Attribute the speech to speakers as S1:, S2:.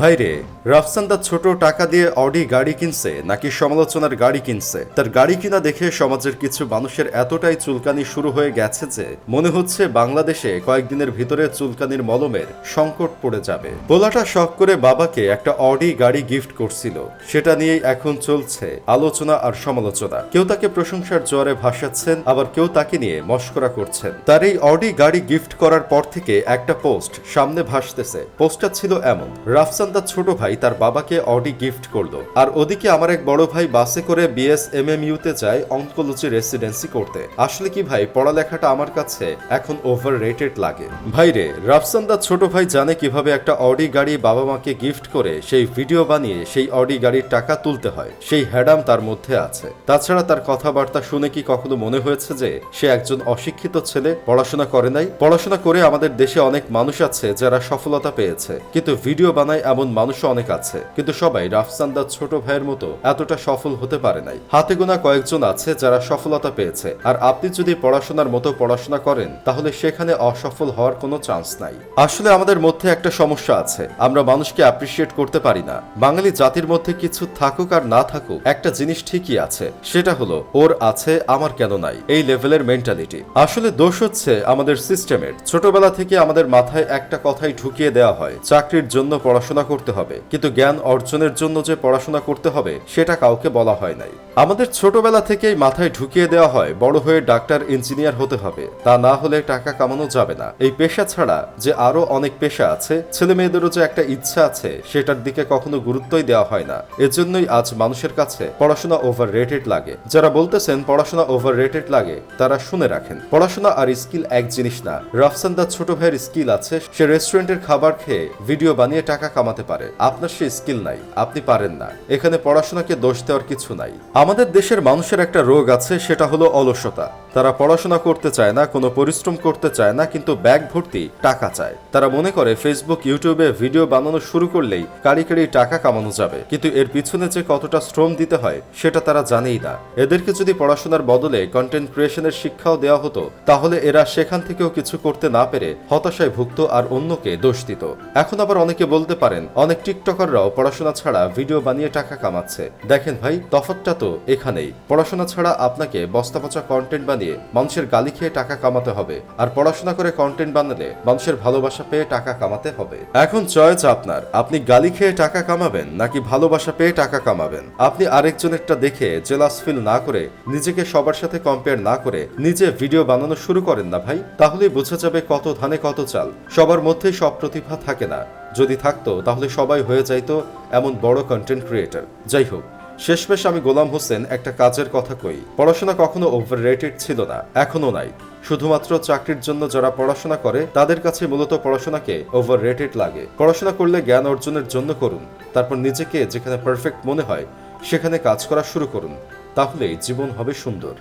S1: ভাইরে, রাফসান তার ছোট টাকা দিয়ে অডি গাড়ি কিনছে, নাকি সমালোচনার গাড়ি কিনছে? তার গাড়ি কিনা দেখে সমাজের কিছু মানুষের এতটাই চুলকানি শুরু হয়ে গেছে যে, মনে হচ্ছে বাংলাদেশে কয়েকদিনের ভিতরে চুলকানির মলমের সংকট পড়ে যাবে। পোলাটা শখ করে বাবাকে একটা অডি গাড়ি গিফট করছিল। সেটা নিয়েই এখন চলছে আলোচনা আর সমালোচনা। কেউ তাকে প্রশংসার জোয়ারে ভাসাচ্ছেন, আবার কেউ তাকে নিয়ে মস্করা করছেন। তার এই অডি গাড়ি গিফট করার পর থেকে একটা পোস্ট সামনে ভাসতেছে। পোস্টটা ছিল এমন, রাফসান তার ছোট ভাই তার বাবাকে অডি গিফট করল। আর ওদিকে আমার এক বড় ভাই বাসে করে বিএস এম এম ইউতে যায় অঙ্কোলজি রেসিডেন্সি করতে। আসলে কি ভাই, পড়ালেখাটা আমার কাছে এখন ওভার রেটেড লাগে। ভাই রে, রাফসান তার ছোট ভাই জানে কীভাবে একটা অডি গাড়ি বাবা মাকে গিফট করে, সেই ভিডিও বানিয়ে সেই অডি গাড়ির টাকা তুলতে হয়। সেই হ্যাডাম তার মধ্যে আছে। তাছাড়া তার কথাবার্তা শুনে কি কখনো মনে হয়েছে যে, সে একজন অশিক্ষিত ছেলে, পড়াশোনা করে নাই? পড়াশোনা করে আমাদের দেশে অনেক মানুষ আছে যারা সফলতা পেয়েছে। কিন্তু ভিডিও বানায় এমন মানুষও অনেক আছে, কিন্তু সবাই রাফসান্দার ছোট ভাইয়ের মতো এতটা সফল হতে পারে নাই। হাতে গোনা কয়েকজন আছে যারা সফলতা পেয়েছে, আর আপনি যদি পড়াশোনার মতো পড়াশোনা করেন, তাহলে সেখানে অসফল হওয়ার কোনো চান্স নাই। আসলে আমাদের মধ্যে একটা সমস্যা আছে, আমরা মানুষকে অ্যাপ্রিসিয়েট করতে পারি না। বাঙালি জাতির মধ্যে কিছু থাকুক আর না থাকুক, একটা জিনিস ঠিকই আছে, সেটা হলো, ওর আছে, আমার কেন নাই? এই লেভেলের মেন্টালিটি আসলে দোষ হচ্ছে আমাদের সিস্টেমের ছোটবেলা থেকে আমাদের মাথায় একটা কথাই ঢুকিয়ে দেওয়া হয়, চাকরির জন্য পড়াশোনা করতে হবে। কিন্তু জ্ঞান অর্জনের জন্য যে পড়াশোনা করতে হবে, সেটা কাউকে বলা হয় নাই। আমাদের ছোটবেলা থেকেই মাথায় ঢুকিয়ে দেওয়া হয়, বড় হয়ে ডাক্তার, ইঞ্জিনিয়ার হতে হবে। তা না হলে টাকা কামানো যাবে না। এই পেশা ছাড়া যে আরও অনেক পেশা আছে ছেলে মেয়েদেরও যে একটা ইচ্ছা আছে, সেটার দিকে কখনো গুরুত্বই দেওয়া হয় না। এজন্যই আজ মানুষের কাছে পড়াশোনা ওভার রেটেড লাগে। যারা বলতেছেন পড়াশোনা ওভার রেটেড লাগে, তারা শুনে রাখেন। পড়াশোনা আর স্কিল এক জিনিস না। রাফসান দার ছোট ভাইয়ের স্কিল আছে, সে রেস্টুরেন্টের খাবার খেয়ে ভিডিও বানিয়ে টাকা কামাতে পারে। আপনার সে স্কিল নাই, আপনি পারেন না। এখানে পড়াশোনাকে দোষ দেওয়ার কিছু নাই। আমাদের দেশের মানুষের একটা রোগ আছে, সেটা হলো অলসতা। তারা পড়াশোনা করতে চায় না, কোনো পরিশ্রম করতে চায় না, কিন্তু ব্যাগ ভর্তি টাকা চায়। তারা মনে করে ফেসবুক ইউটিউবে ভিডিও বানানো শুরু করলেই কারি কারি টাকা কামানো যাবে। কিন্তু এর পিছনে যে কতটা শ্রম দিতে হয়, সেটা তারা জানেই না। এদেরকে যদি পড়াশোনার বদলে কন্টেন্ট ক্রিয়েশনের শিক্ষাও দেওয়া হতো, তাহলে এরা সেখান থেকেও কিছু করতে না পেরে হতাশায় ভুগত আর অন্যকে দোষ দিত। এখন আবার অনেকে বলতে পারেন, অনেক টিকটকাররাও পড়াশোনা ছাড়া ভিডিও বানিয়ে টাকা কামাচ্ছে। দেখেন ভাই তফাতটা তো এখানেই। পড়াশোনা ছাড়া আপনাকে বস্তা পচা কন্টেন্ট বানিয়ে মানুষের গালি খেয়ে টাকা কামাতে হবে। আর পড়াশোনা করে কন্টেন্ট বানালে মানুষের ভালোবাসা পেয়ে টাকা কামাতে হবে। এখন চয়েস আপনার। আপনি গালি খেয়ে টাকা কামাবেন নাকি ভালোবাসা পেয়ে টাকা কামাবেন? আপনি আরেকজনেরটা দেখে জেলাস ফিল না করে নিজেকে সবার সাথে কম্পেয়ার না করে নিজে ভিডিও বানানো শুরু করেন না ভাই। তাহলে বোঝা যাবে কত ধানে কত চাল। সবার মধ্যেই সব প্রতিভা থাকে না। যদি থাকতো তাহলে সবাই হয়ে যাইতো এমন বড় কন্টেন্ট ক্রিয়েটর যাই হোক। শেষমেশ আমি গোলাম হোসেন, একটা কাজের কথা কই। পড়াশোনা কখনো ওভার ছিল না এখনও নাই। শুধুমাত্র চাকরির জন্য যারা পড়াশোনা করে, তাদের কাছে মূলত পড়াশোনাকে ওভার লাগে। পড়াশোনা করলে জ্ঞান অর্জনের জন্য করুন, তারপর নিজেকে যেখানে পারফেক্ট মনে হয়, সেখানে কাজ করা শুরু করুন। তাহলেই জীবন হবে সুন্দর।